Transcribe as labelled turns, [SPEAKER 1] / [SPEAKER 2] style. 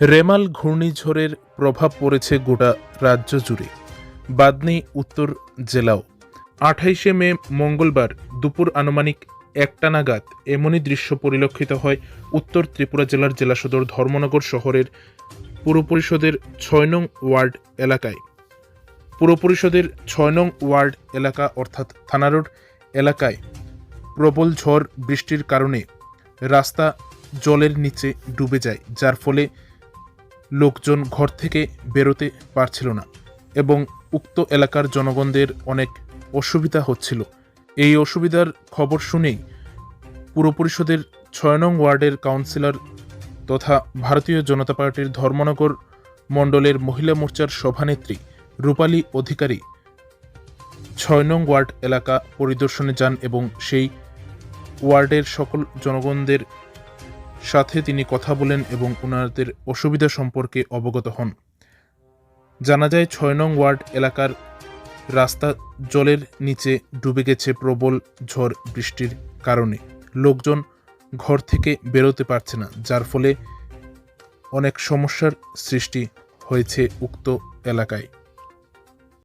[SPEAKER 1] রেমাল ঘূর্ণিঝড়ের প্রভাব পড়েছে গোটা রাজ্য জুড়ে। বাদনি উত্তর জেলাও। আঠাইশে মে মঙ্গলবার দুপুর আনুমানিক একটা নাগাদ এমনই দৃশ্য পরিলক্ষিত হয় উত্তর ত্রিপুরা জেলার জেলা সদর ধর্মনগর শহরের পুর পরিষদের ছয় নং ওয়ার্ড এলাকায়। পুর পরিষদের ছয় নং ওয়ার্ড এলাকা অর্থাৎ থানারোড এলাকায় প্রবল ঝড় বৃষ্টির কারণে রাস্তা জলের নিচে ডুবে যায়, যার ফলে লোকজন ঘর থেকে বেরোতে পারছিল না এবং উক্ত এলাকার জনগণদের অনেক অসুবিধা হচ্ছিল। এই অসুবিধার খবর শুনেই পুর পরিষদের ছয় নং ওয়ার্ডের কাউন্সিলর তথা ভারতীয় জনতা পার্টির ধর্মনগর মণ্ডলের মহিলা মোর্চার সভানেত্রী রূপালী অধিকারী ছয় নং ওয়ার্ড এলাকা পরিদর্শনে যান এবং সেই ওয়ার্ডের সকল জনগণদের সাথে তিনি কথা বলেন এবং ওনাদের অসুবিধা সম্পর্কে অবগত হন। জানা যায়, ছয় নং ওয়ার্ড এলাকার রাস্তা জলের নিচে ডুবে গেছে প্রবল ঝড় বৃষ্টির কারণে। লোকজন ঘর থেকে বেরোতে পারছে না, যার ফলে অনেক সমস্যার সৃষ্টি হয়েছে উক্ত এলাকায়।